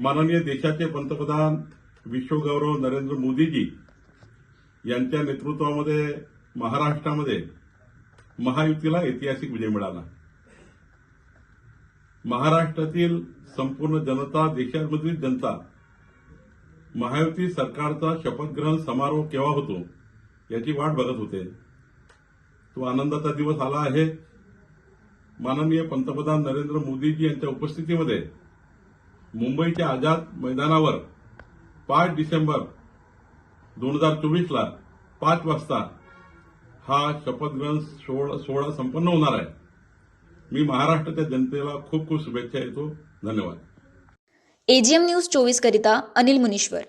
माननीय देशाचे पंतप्रधान विश्वगौरव नरेंद्र मोदीजी यांच्या नेतृत्वामध्ये महाराष्ट्रामध्ये महायुतीला ऐतिहासिक विजय मिळाला. महाराष्ट्रातील संपूर्ण जनता देशामधील जनता महायुती सरकारचा शपथग्रहण समारोह केव्हा होतो याची वाट बघत होते. तो आनंदाचा दिवस आला आहे. माननीय पंतप्रधान नरेंद्र मोदीजी यांच्या उपस्थितीमध्ये मुंबईच्या आझाद मैदानावर पाच डिसेंबर दोन हजार चोवीसला पाच वाजता हा शपथग्रहण सोहळा सोहळा संपन्न होणार आहे. मी महाराष्ट्राच्या जनतेला खूप खूप शुभेच्छा देतो. धन्यवाद. एजीएम न्यूज चोवीस करिता अनिल मुनीश्वर.